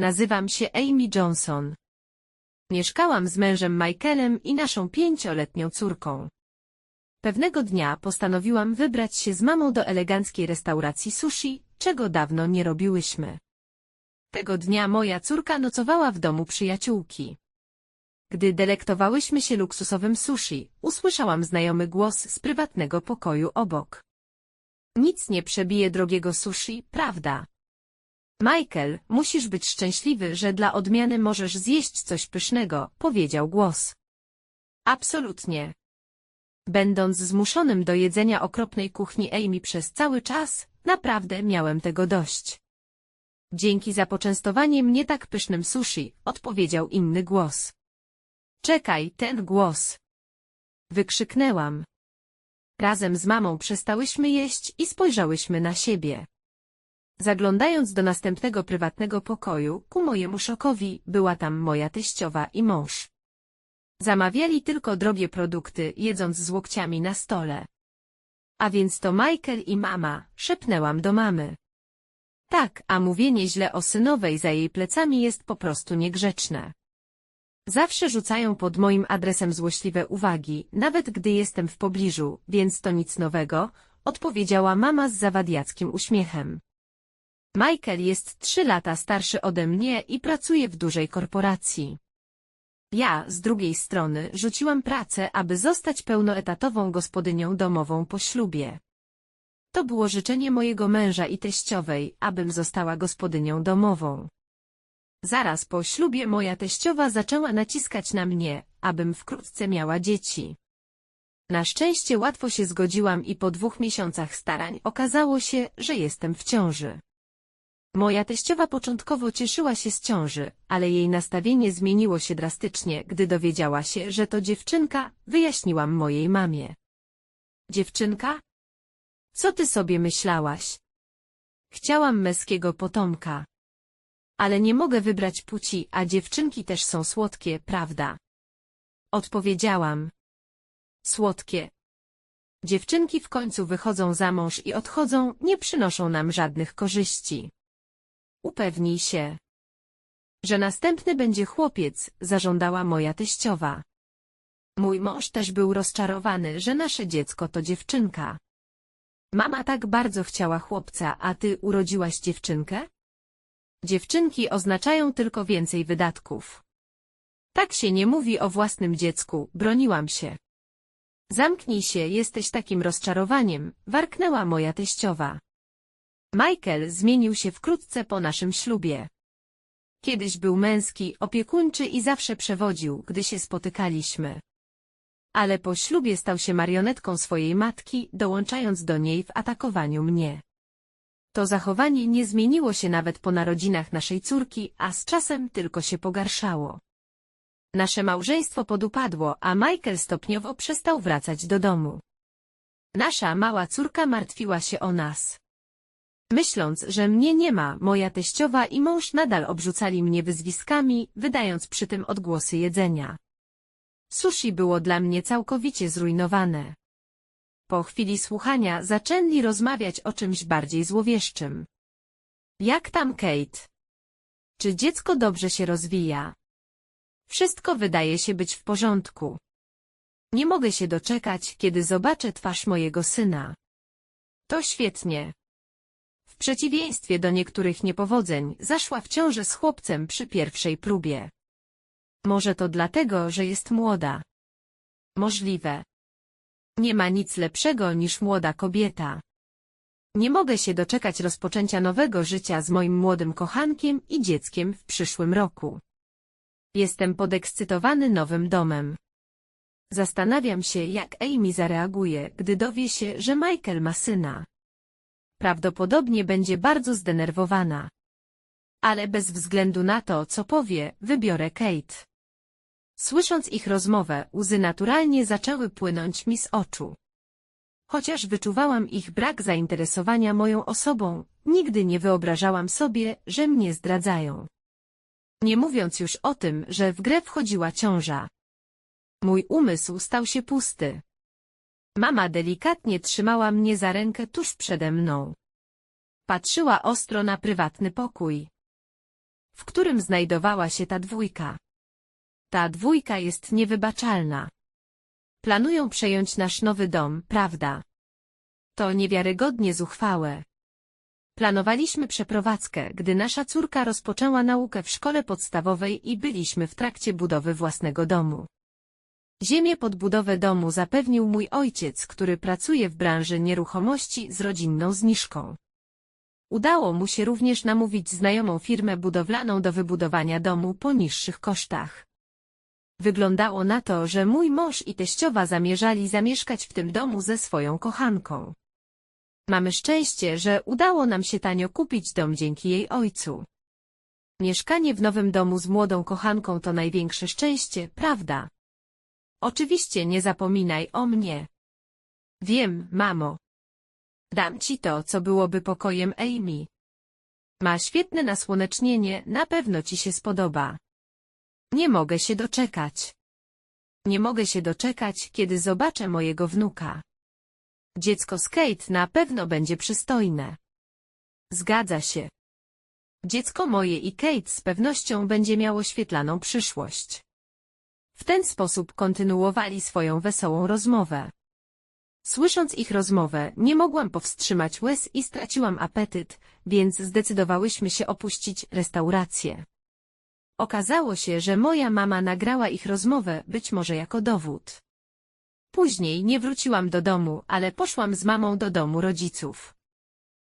Nazywam się Amy Johnson. Mieszkałam z mężem Michaelem i naszą pięcioletnią córką. Pewnego dnia postanowiłam wybrać się z mamą do eleganckiej restauracji sushi, czego dawno nie robiłyśmy. Tego dnia moja córka nocowała w domu przyjaciółki. Gdy delektowałyśmy się luksusowym sushi, usłyszałam znajomy głos z prywatnego pokoju obok. Nic nie przebije drogiego sushi, prawda? Michael, musisz być szczęśliwy, że dla odmiany możesz zjeść coś pysznego, powiedział głos. Absolutnie. Będąc zmuszonym do jedzenia okropnej kuchni Amy przez cały czas, naprawdę miałem tego dość. Dzięki za poczęstowanie mnie tak pysznym sushi, odpowiedział inny głos. Czekaj, ten głos. Wykrzyknęłam. Razem z mamą przestałyśmy jeść i spojrzałyśmy na siebie. Zaglądając do następnego prywatnego pokoju, ku mojemu szokowi, była tam moja teściowa i mąż. Zamawiali tylko drogie produkty, jedząc z łokciami na stole. A więc to Michael i mama, szepnęłam do mamy. Tak, a mówienie źle o synowej za jej plecami jest po prostu niegrzeczne. Zawsze rzucają pod moim adresem złośliwe uwagi, nawet gdy jestem w pobliżu, więc to nic nowego, odpowiedziała mama z zawadiackim uśmiechem. Michael jest trzy lata starszy ode mnie i pracuje w dużej korporacji. Ja, z drugiej strony, rzuciłam pracę, aby zostać pełnoetatową gospodynią domową po ślubie. To było życzenie mojego męża i teściowej, abym została gospodynią domową. Zaraz po ślubie moja teściowa zaczęła naciskać na mnie, abym wkrótce miała dzieci. Na szczęście łatwo się zgodziłam i po dwóch miesiącach starań okazało się, że jestem w ciąży. Moja teściowa początkowo cieszyła się z ciąży, ale jej nastawienie zmieniło się drastycznie, gdy dowiedziała się, że to dziewczynka, wyjaśniłam mojej mamie. Dziewczynka? Co ty sobie myślałaś? Chciałam męskiego potomka. Ale nie mogę wybrać płci, a dziewczynki też są słodkie, prawda? Odpowiedziałam. Słodkie. Dziewczynki w końcu wychodzą za mąż i odchodzą, nie przynoszą nam żadnych korzyści. Upewnij się, że następny będzie chłopiec, zażądała moja teściowa. Mój mąż też był rozczarowany, że nasze dziecko to dziewczynka. Mama tak bardzo chciała chłopca, a ty urodziłaś dziewczynkę? Dziewczynki oznaczają tylko więcej wydatków. Tak się nie mówi o własnym dziecku, broniłam się. Zamknij się, jesteś takim rozczarowaniem, warknęła moja teściowa. Michael zmienił się wkrótce po naszym ślubie. Kiedyś był męski, opiekuńczy i zawsze przewodził, gdy się spotykaliśmy. Ale po ślubie stał się marionetką swojej matki, dołączając do niej w atakowaniu mnie. To zachowanie nie zmieniło się nawet po narodzinach naszej córki, a z czasem tylko się pogarszało. Nasze małżeństwo podupadło, a Michael stopniowo przestał wracać do domu. Nasza mała córka martwiła się o nas. Myśląc, że mnie nie ma, moja teściowa i mąż nadal obrzucali mnie wyzwiskami, wydając przy tym odgłosy jedzenia. Sushi było dla mnie całkowicie zrujnowane. Po chwili słuchania zaczęli rozmawiać o czymś bardziej złowieszczym. Jak tam Kate? Czy dziecko dobrze się rozwija? Wszystko wydaje się być w porządku. Nie mogę się doczekać, kiedy zobaczę twarz mojego syna. To świetnie. Przeciwieństwie do niektórych niepowodzeń, zaszła w ciąży z chłopcem przy pierwszej próbie. Może to dlatego, że jest młoda. Możliwe. Nie ma nic lepszego niż młoda kobieta. Nie mogę się doczekać rozpoczęcia nowego życia z moim młodym kochankiem i dzieckiem w przyszłym roku. Jestem podekscytowany nowym domem. Zastanawiam się, jak Amy zareaguje, gdy dowie się, że Michael ma syna. Prawdopodobnie będzie bardzo zdenerwowana. Ale bez względu na to, co powie, wybiorę Kate. Słysząc ich rozmowę, łzy naturalnie zaczęły płynąć mi z oczu. Chociaż wyczuwałam ich brak zainteresowania moją osobą, nigdy nie wyobrażałam sobie, że mnie zdradzają. Nie mówiąc już o tym, że w grę wchodziła ciąża. Mój umysł stał się pusty. Mama delikatnie trzymała mnie za rękę tuż przede mną. Patrzyła ostro na prywatny pokój. w którym znajdowała się ta dwójka. Ta dwójka jest niewybaczalna. Planują przejąć nasz nowy dom, prawda? To niewiarygodnie zuchwałe. Planowaliśmy przeprowadzkę, gdy nasza córka rozpoczęła naukę w szkole podstawowej i byliśmy w trakcie budowy własnego domu. Ziemię pod budowę domu zapewnił mój ojciec, który pracuje w branży nieruchomości z rodzinną zniżką. Udało mu się również namówić znajomą firmę budowlaną do wybudowania domu po niższych kosztach. Wyglądało na to, że mój mąż i teściowa zamierzali zamieszkać w tym domu ze swoją kochanką. Mamy szczęście, że udało nam się tanio kupić dom dzięki jej ojcu. Mieszkanie w nowym domu z młodą kochanką to największe szczęście, prawda? Oczywiście nie zapominaj o mnie. Wiem, mamo. Dam ci to, co byłoby pokojem Amy. Ma świetne nasłonecznienie, na pewno ci się spodoba. Nie mogę się doczekać. Nie mogę się doczekać, kiedy zobaczę mojego wnuka. Dziecko z Kate na pewno będzie przystojne. Zgadza się. Dziecko moje i Kate z pewnością będzie miało świetlaną przyszłość. W ten sposób kontynuowali swoją wesołą rozmowę. Słysząc ich rozmowę, nie mogłam powstrzymać łez i straciłam apetyt, więc zdecydowałyśmy się opuścić restaurację. Okazało się, że moja mama nagrała ich rozmowę, być może jako dowód. Później nie wróciłam do domu, ale poszłam z mamą do domu rodziców.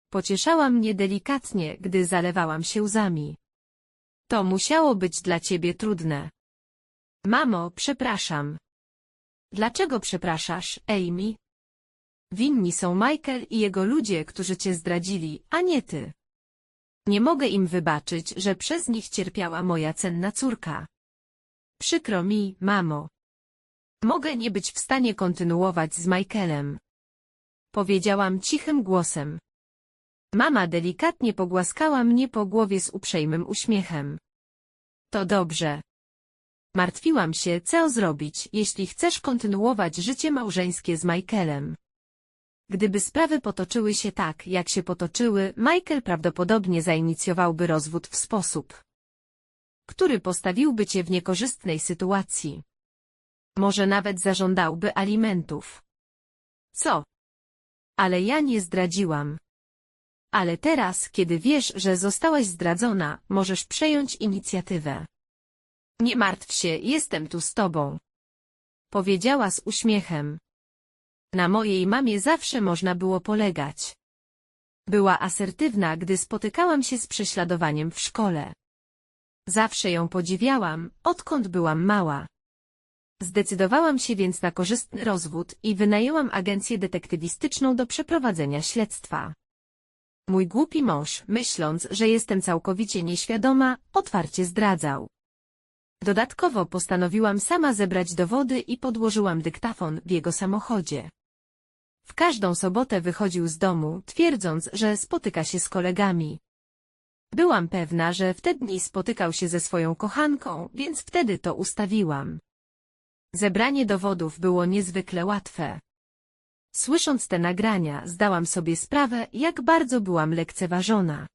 Pocieszała mnie delikatnie, gdy zalewałam się łzami. To musiało być dla ciebie trudne. Mamo, przepraszam. Dlaczego przepraszasz, Amy? Winni są Michael i jego ludzie, którzy cię zdradzili, a nie ty. Nie mogę im wybaczyć, że przez nich cierpiała moja cenna córka. Przykro mi, mamo. Mogę nie być w stanie kontynuować z Michaelem. Powiedziałam cichym głosem. Mama delikatnie pogłaskała mnie po głowie z uprzejmym uśmiechem. To dobrze. Martwiłam się, co zrobić, jeśli chcesz kontynuować życie małżeńskie z Michaelem. Gdyby sprawy potoczyły się tak, jak się potoczyły, Michael prawdopodobnie zainicjowałby rozwód w sposób, który postawiłby cię w niekorzystnej sytuacji. Może nawet zażądałby alimentów. Co? Ale ja nie zdradziłam. Ale teraz, kiedy wiesz, że zostałaś zdradzona, możesz przejąć inicjatywę. Nie martw się, jestem tu z tobą. Powiedziała z uśmiechem. Na mojej mamie zawsze można było polegać. Była asertywna, gdy spotykałam się z prześladowaniem w szkole. Zawsze ją podziwiałam, odkąd byłam mała. Zdecydowałam się więc na korzystny rozwód i wynajęłam agencję detektywistyczną do przeprowadzenia śledztwa. Mój głupi mąż, myśląc, że jestem całkowicie nieświadoma, otwarcie zdradzał. Dodatkowo postanowiłam sama zebrać dowody i podłożyłam dyktafon w jego samochodzie. W każdą sobotę wychodził z domu, twierdząc, że spotyka się z kolegami. Byłam pewna, że w te dni spotykał się ze swoją kochanką, więc wtedy to ustawiłam. Zebranie dowodów było niezwykle łatwe. Słysząc te nagrania, zdałam sobie sprawę, jak bardzo byłam lekceważona.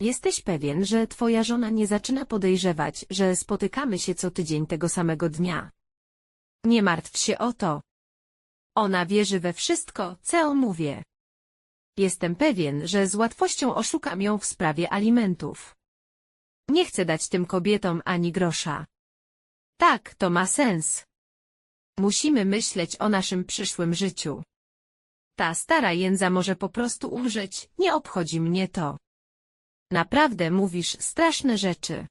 Jesteś pewien, że twoja żona nie zaczyna podejrzewać, że spotykamy się co tydzień tego samego dnia. Nie martw się o to. Ona wierzy we wszystko, co mówię. Jestem pewien, że z łatwością oszukam ją w sprawie alimentów. Nie chcę dać tym kobietom ani grosza. Tak, to ma sens. Musimy myśleć o naszym przyszłym życiu. Ta stara jędza może po prostu umrzeć, nie obchodzi mnie to. Naprawdę mówisz straszne rzeczy.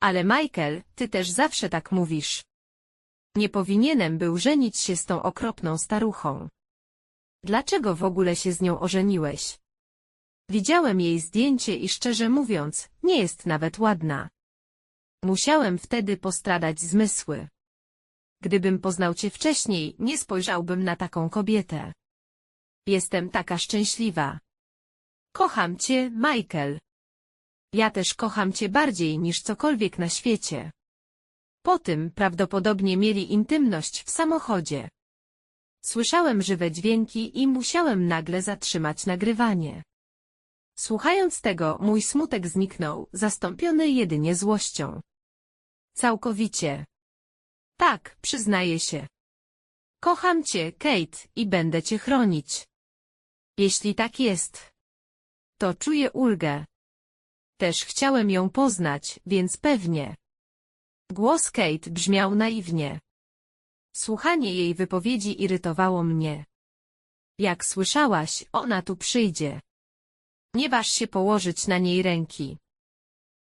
Ale Michael, ty też zawsze tak mówisz. Nie powinienem był żenić się z tą okropną staruchą. Dlaczego w ogóle się z nią ożeniłeś? Widziałem jej zdjęcie i szczerze mówiąc, nie jest nawet ładna. Musiałem wtedy postradać zmysły. Gdybym poznał cię wcześniej, nie spojrzałbym na taką kobietę. Jestem taka szczęśliwa. Kocham cię, Michael. Ja też kocham cię bardziej niż cokolwiek na świecie. Po tym prawdopodobnie mieli intymność w samochodzie. Słyszałem żywe dźwięki i musiałem nagle zatrzymać nagrywanie. Słuchając tego, mój smutek zniknął, zastąpiony jedynie złością. Całkowicie. Tak, przyznaję się. Kocham cię, Kate, i będę cię chronić. Jeśli tak jest, to czuję ulgę. Też chciałem ją poznać, więc pewnie. Głos Kate brzmiał naiwnie. Słuchanie jej wypowiedzi irytowało mnie. Jak słyszałaś, ona tu przyjdzie. Nie waż się położyć na niej ręki.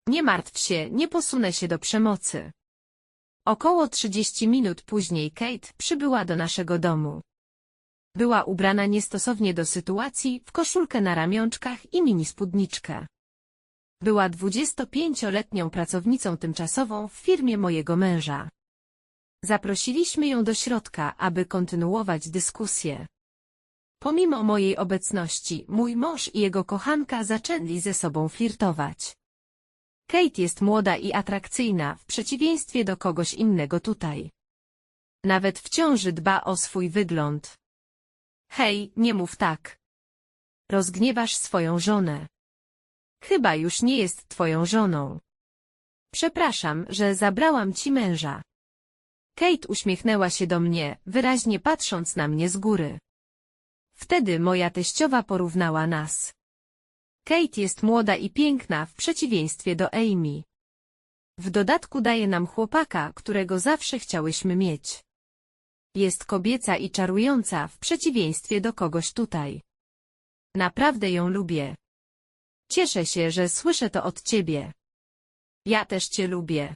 Nie martw się, nie posunę się do przemocy. Około 30 minut później Kate przybyła do naszego domu. Była ubrana niestosownie do sytuacji, w koszulkę na ramionczkach i mini spódniczkę. Była 25-letnią pracownicą tymczasową w firmie mojego męża. Zaprosiliśmy ją do środka, aby kontynuować dyskusję. Pomimo mojej obecności, mój mąż i jego kochanka zaczęli ze sobą flirtować. Kate jest młoda i atrakcyjna, w przeciwieństwie do kogoś innego tutaj. Nawet w ciąży dba o swój wygląd. Hej, nie mów tak. Rozgniewasz swoją żonę. Chyba już nie jest twoją żoną. Przepraszam, że zabrałam ci męża. Kate uśmiechnęła się do mnie, wyraźnie patrząc na mnie z góry. Wtedy moja teściowa porównała nas. Kate jest młoda i piękna w przeciwieństwie do Amy. W dodatku daje nam chłopaka, którego zawsze chciałyśmy mieć. Jest kobieca i czarująca w przeciwieństwie do kogoś tutaj. Naprawdę ją lubię. Cieszę się, że słyszę to od ciebie. Ja też cię lubię.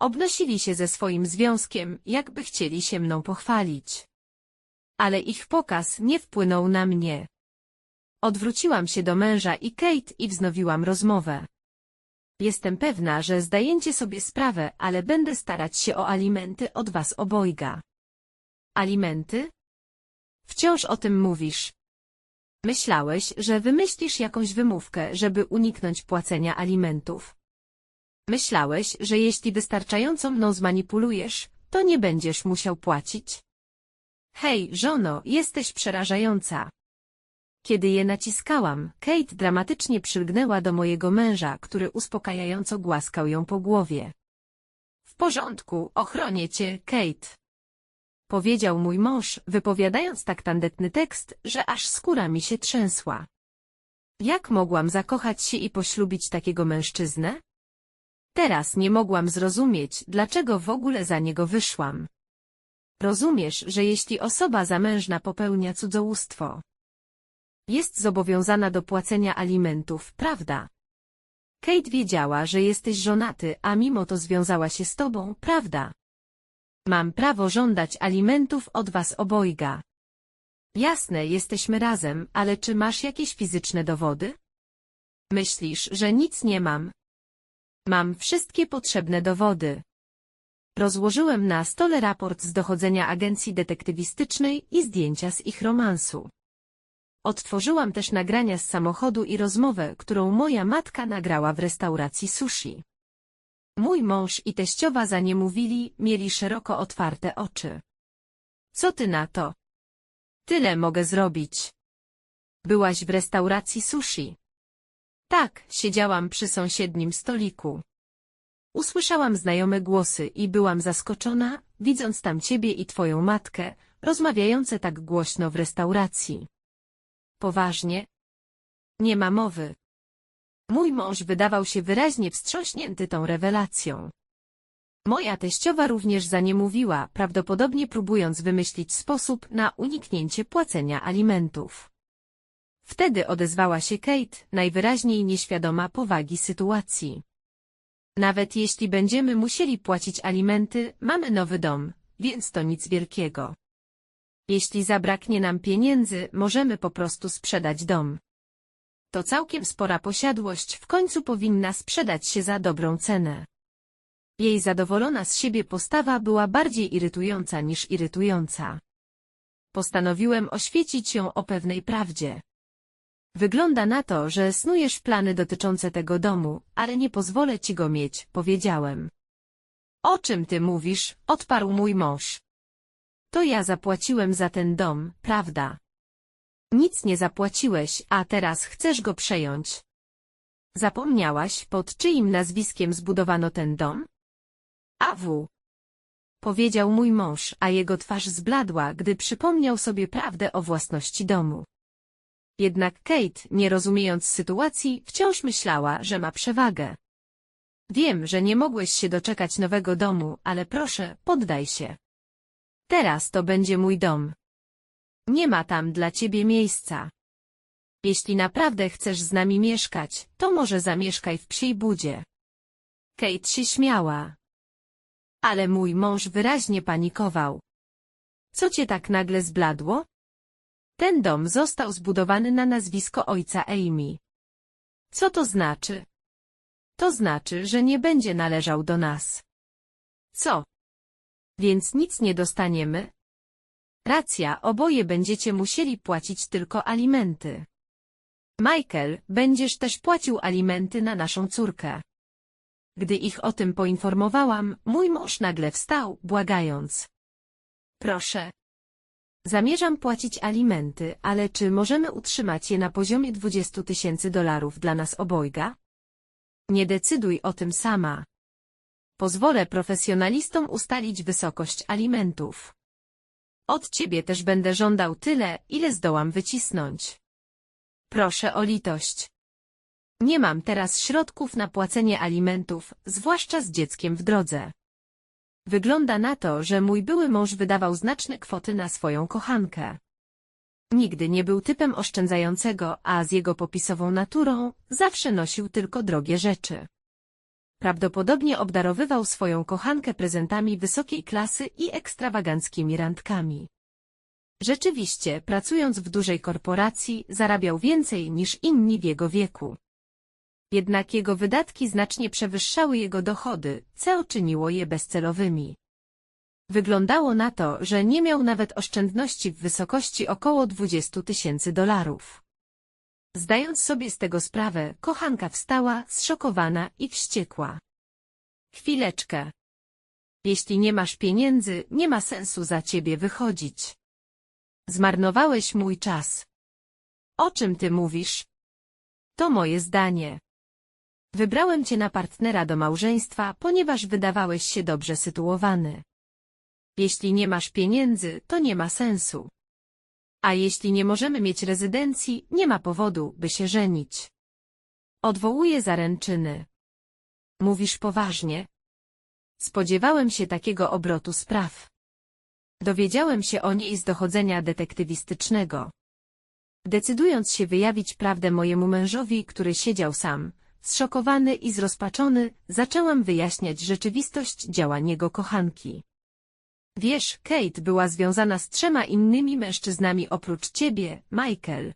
Obnosili się ze swoim związkiem, jakby chcieli się mną pochwalić. Ale ich pokaz nie wpłynął na mnie. Odwróciłam się do męża i Kate i wznowiłam rozmowę. Jestem pewna, że zdajecie sobie sprawę, ale będę starać się o alimenty od was obojga. Alimenty? Wciąż o tym mówisz. Myślałeś, że wymyślisz jakąś wymówkę, żeby uniknąć płacenia alimentów. Myślałeś, że jeśli wystarczająco mną zmanipulujesz, to nie będziesz musiał płacić? Hej, żono, jesteś przerażająca. Kiedy je naciskałam, Kate dramatycznie przylgnęła do mojego męża, który uspokajająco głaskał ją po głowie. W porządku, ochronię cię, Kate. Powiedział mój mąż, wypowiadając tak tandetny tekst, że aż skóra mi się trzęsła. Jak mogłam zakochać się i poślubić takiego mężczyznę? Teraz nie mogłam zrozumieć, dlaczego w ogóle za niego wyszłam. Rozumiesz, że jeśli osoba zamężna popełnia cudzołóstwo, jest zobowiązana do płacenia alimentów, prawda? Kate wiedziała, że jesteś żonaty, a mimo to związała się z tobą, prawda? Mam prawo żądać alimentów od was obojga. Jasne, jesteśmy razem, ale czy masz jakieś fizyczne dowody? Myślisz, że nic nie mam? Mam wszystkie potrzebne dowody. Rozłożyłem na stole raport z dochodzenia agencji detektywistycznej i zdjęcia z ich romansu. Odtworzyłam też nagrania z samochodu i rozmowę, którą moja matka nagrała w restauracji sushi. Mój mąż i teściowa za nie mówili, mieli szeroko otwarte oczy. Co ty na to? Tyle mogę zrobić. Byłaś w restauracji sushi. Tak, siedziałam przy sąsiednim stoliku. Usłyszałam znajome głosy i byłam zaskoczona, widząc tam ciebie i twoją matkę, rozmawiające tak głośno w restauracji. Poważnie? Nie ma mowy. Mój mąż wydawał się wyraźnie wstrząśnięty tą rewelacją. Moja teściowa również za nie mówiła, prawdopodobnie próbując wymyślić sposób na uniknięcie płacenia alimentów. Wtedy odezwała się Kate, najwyraźniej nieświadoma powagi sytuacji. Nawet jeśli będziemy musieli płacić alimenty, mamy nowy dom, więc to nic wielkiego. Jeśli zabraknie nam pieniędzy, możemy po prostu sprzedać dom. To całkiem spora posiadłość, w końcu powinna sprzedać się za dobrą cenę. Jej zadowolona z siebie postawa była bardziej irytująca niż irytująca. Postanowiłem oświecić ją o pewnej prawdzie. Wygląda na to, że snujesz plany dotyczące tego domu, ale nie pozwolę ci go mieć, powiedziałem. O czym ty mówisz? odparł mój mąż. To ja zapłaciłem za ten dom, prawda? Nic nie zapłaciłeś, a teraz chcesz go przejąć. Zapomniałaś, pod czyim nazwiskiem zbudowano ten dom? AW. Powiedział mój mąż, a jego twarz zbladła, gdy przypomniał sobie prawdę o własności domu. Jednak Kate, nie rozumiejąc sytuacji, wciąż myślała, że ma przewagę. Wiem, że nie mogłeś się doczekać nowego domu, ale proszę, poddaj się. Teraz to będzie mój dom. Nie ma tam dla ciebie miejsca. Jeśli naprawdę chcesz z nami mieszkać, to może zamieszkaj w psiej budzie. Kate się śmiała. Ale mój mąż wyraźnie panikował. Co cię tak nagle zbladło? Ten dom został zbudowany na nazwisko ojca Amy. Co to znaczy? To znaczy, że nie będzie należał do nas. Co? Więc nic nie dostaniemy? Racja, oboje będziecie musieli płacić tylko alimenty. Michael, będziesz też płacił alimenty na naszą córkę. Gdy ich o tym poinformowałam, mój mąż nagle wstał, błagając. Proszę. Zamierzam płacić alimenty, ale czy możemy utrzymać je na poziomie 20 tysięcy dolarów dla nas obojga? Nie decyduj o tym sama. Pozwolę profesjonalistom ustalić wysokość alimentów. Od ciebie też będę żądał tyle, ile zdołam wycisnąć. Proszę o litość. Nie mam teraz środków na płacenie alimentów, zwłaszcza z dzieckiem w drodze. Wygląda na to, że mój były mąż wydawał znaczne kwoty na swoją kochankę. Nigdy nie był typem oszczędzającego, a z jego popisową naturą zawsze nosił tylko drogie rzeczy. Prawdopodobnie obdarowywał swoją kochankę prezentami wysokiej klasy i ekstrawaganckimi randkami. Rzeczywiście, pracując w dużej korporacji, zarabiał więcej niż inni w jego wieku. Jednak jego wydatki znacznie przewyższały jego dochody, co czyniło je bezcelowymi. Wyglądało na to, że nie miał nawet oszczędności w wysokości około 20 tysięcy dolarów. Zdając sobie z tego sprawę, kochanka wstała, zszokowana i wściekła. Chwileczkę. Jeśli nie masz pieniędzy, nie ma sensu za ciebie wychodzić. Zmarnowałeś mój czas. O czym ty mówisz? To moje zdanie. Wybrałem cię na partnera do małżeństwa, ponieważ wydawałeś się dobrze sytuowany. Jeśli nie masz pieniędzy, to nie ma sensu. A jeśli nie możemy mieć rezydencji, nie ma powodu, by się żenić. Odwołuję zaręczyny. Mówisz poważnie? Spodziewałem się takiego obrotu spraw. Dowiedziałem się o niej z dochodzenia detektywistycznego. Decydując się wyjawić prawdę mojemu mężowi, który siedział sam, zszokowany i zrozpaczony, zaczęłam wyjaśniać rzeczywistość działań jego kochanki. Wiesz, Kate była związana z trzema innymi mężczyznami oprócz ciebie, Michael.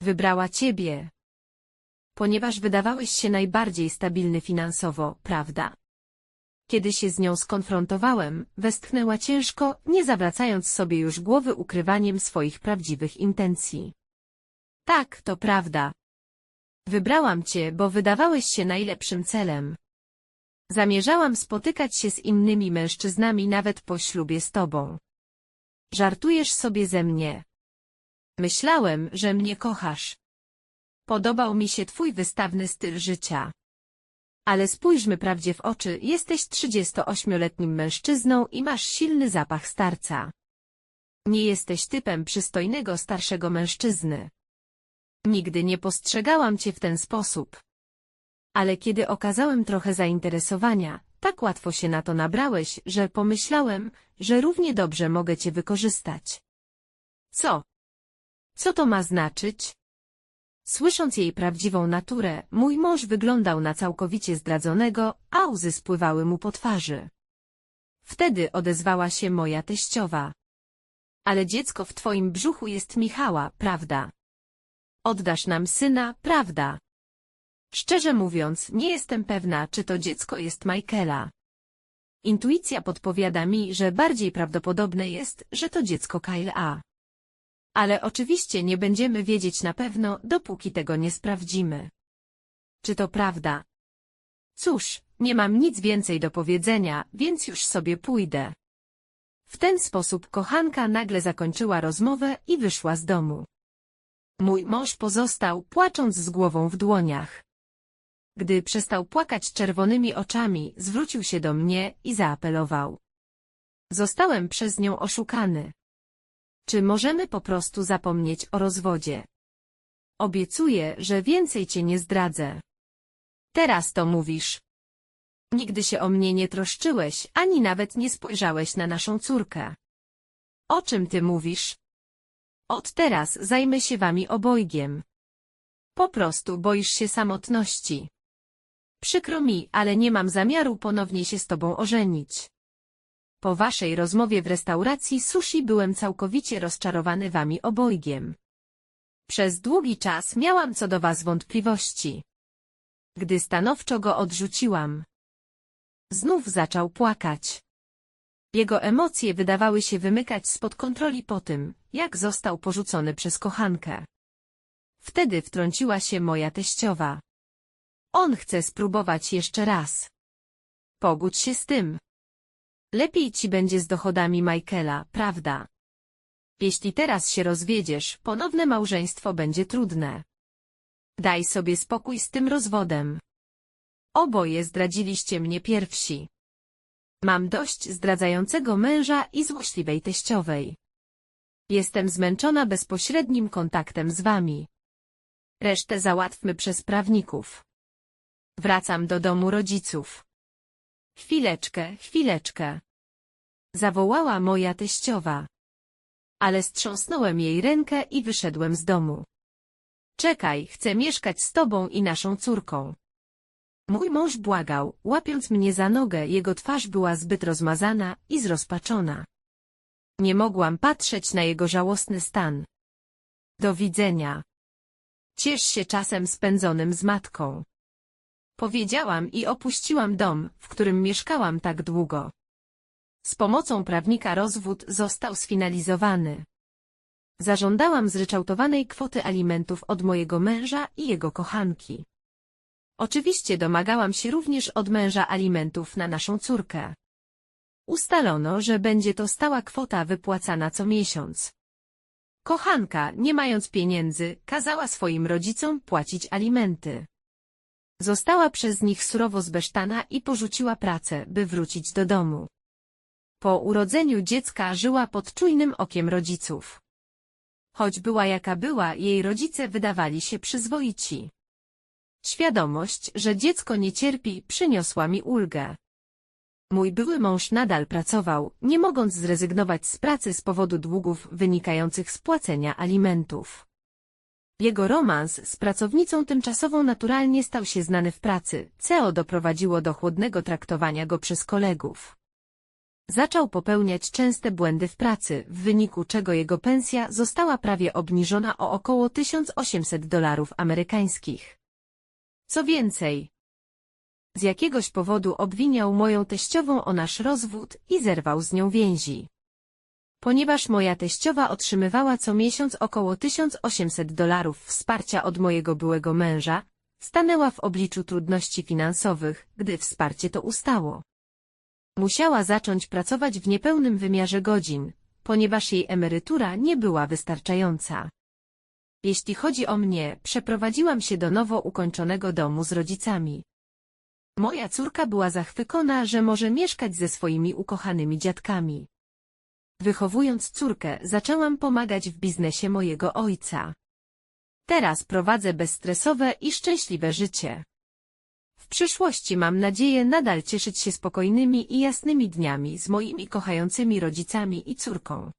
Wybrała ciebie. Ponieważ wydawałeś się najbardziej stabilny finansowo, prawda? Kiedy się z nią skonfrontowałem, westchnęła ciężko, nie zawracając sobie już głowy ukrywaniem swoich prawdziwych intencji. Tak, to prawda. Wybrałam cię, bo wydawałeś się najlepszym celem. Zamierzałam spotykać się z innymi mężczyznami nawet po ślubie z tobą. Żartujesz sobie ze mnie. Myślałem, że mnie kochasz. Podobał mi się twój wystawny styl życia. Ale spójrzmy prawdzie w oczy, jesteś 38-letnim mężczyzną i masz silny zapach starca. Nie jesteś typem przystojnego starszego mężczyzny. Nigdy nie postrzegałam cię w ten sposób. Ale kiedy okazałem trochę zainteresowania, tak łatwo się na to nabrałeś, że pomyślałem, że równie dobrze mogę cię wykorzystać. Co? Co to ma znaczyć? Słysząc jej prawdziwą naturę, mój mąż wyglądał na całkowicie zdradzonego, a łzy spływały mu po twarzy. Wtedy odezwała się moja teściowa. Ale dziecko w twoim brzuchu jest Michała, prawda? Oddasz nam syna, prawda? Szczerze mówiąc, nie jestem pewna, czy to dziecko jest Michaela. Intuicja podpowiada mi, że bardziej prawdopodobne jest, że to dziecko Kyle A. Ale oczywiście nie będziemy wiedzieć na pewno, dopóki tego nie sprawdzimy. Czy to prawda? Cóż, nie mam nic więcej do powiedzenia, więc już sobie pójdę. W ten sposób kochanka nagle zakończyła rozmowę i wyszła z domu. Mój mąż pozostał, płacząc z głową w dłoniach. Gdy przestał płakać czerwonymi oczami, zwrócił się do mnie i zaapelował. Zostałem przez nią oszukany. Czy możemy po prostu zapomnieć o rozwodzie? Obiecuję, że więcej cię nie zdradzę. Teraz to mówisz. Nigdy się o mnie nie troszczyłeś, ani nawet nie spojrzałeś na naszą córkę. O czym ty mówisz? Od teraz zajmę się wami obojgiem. Po prostu boisz się samotności. Przykro mi, ale nie mam zamiaru ponownie się z tobą ożenić. Po waszej rozmowie w restauracji sushi byłem całkowicie rozczarowany wami obojgiem. Przez długi czas miałam co do was wątpliwości. Gdy stanowczo go odrzuciłam, znów zaczął płakać. Jego emocje wydawały się wymykać spod kontroli po tym, jak został porzucony przez kochankę. Wtedy wtrąciła się moja teściowa. On chce spróbować jeszcze raz. Pogódź się z tym. Lepiej ci będzie z dochodami Michaela, prawda? Jeśli teraz się rozwiedziesz, ponowne małżeństwo będzie trudne. Daj sobie spokój z tym rozwodem. Oboje zdradziliście mnie pierwsi. Mam dość zdradzającego męża i złośliwej teściowej. Jestem zmęczona bezpośrednim kontaktem z wami. Resztę załatwmy przez prawników. Wracam do domu rodziców. Chwileczkę, chwileczkę. Zawołała moja teściowa. Ale strząsnąłem jej rękę i wyszedłem z domu. Czekaj, chcę mieszkać z tobą i naszą córką. Mój mąż błagał, łapiąc mnie za nogę, jego twarz była zbyt rozmazana i zrozpaczona. Nie mogłam patrzeć na jego żałosny stan. Do widzenia. Ciesz się czasem spędzonym z matką. Powiedziałam i opuściłam dom, w którym mieszkałam tak długo. Z pomocą prawnika rozwód został sfinalizowany. Zażądałam zryczałtowanej kwoty alimentów od mojego męża i jego kochanki. Oczywiście domagałam się również od męża alimentów na naszą córkę. Ustalono, że będzie to stała kwota wypłacana co miesiąc. Kochanka, nie mając pieniędzy, kazała swoim rodzicom płacić alimenty. Została przez nich surowo zbesztana i porzuciła pracę, by wrócić do domu. Po urodzeniu dziecka żyła pod czujnym okiem rodziców. Choć była jaka była, jej rodzice wydawali się przyzwoici. Świadomość, że dziecko nie cierpi, przyniosła mi ulgę. Mój były mąż nadal pracował, nie mogąc zrezygnować z pracy z powodu długów wynikających z płacenia alimentów. Jego romans z pracownicą tymczasową naturalnie stał się znany w pracy, co doprowadziło do chłodnego traktowania go przez kolegów. Zaczął popełniać częste błędy w pracy, w wyniku czego jego pensja została prawie obniżona o około 1800 dolarów amerykańskich. Co więcej, z jakiegoś powodu obwiniał moją teściową o nasz rozwód i zerwał z nią więzi. Ponieważ moja teściowa otrzymywała co miesiąc około 1800 dolarów wsparcia od mojego byłego męża, stanęła w obliczu trudności finansowych, gdy wsparcie to ustało. Musiała zacząć pracować w niepełnym wymiarze godzin, ponieważ jej emerytura nie była wystarczająca. Jeśli chodzi o mnie, przeprowadziłam się do nowo ukończonego domu z rodzicami. Moja córka była zachwycona, że może mieszkać ze swoimi ukochanymi dziadkami. Wychowując córkę, zaczęłam pomagać w biznesie mojego ojca. Teraz prowadzę bezstresowe i szczęśliwe życie. W przyszłości mam nadzieję nadal cieszyć się spokojnymi i jasnymi dniami z moimi kochającymi rodzicami i córką.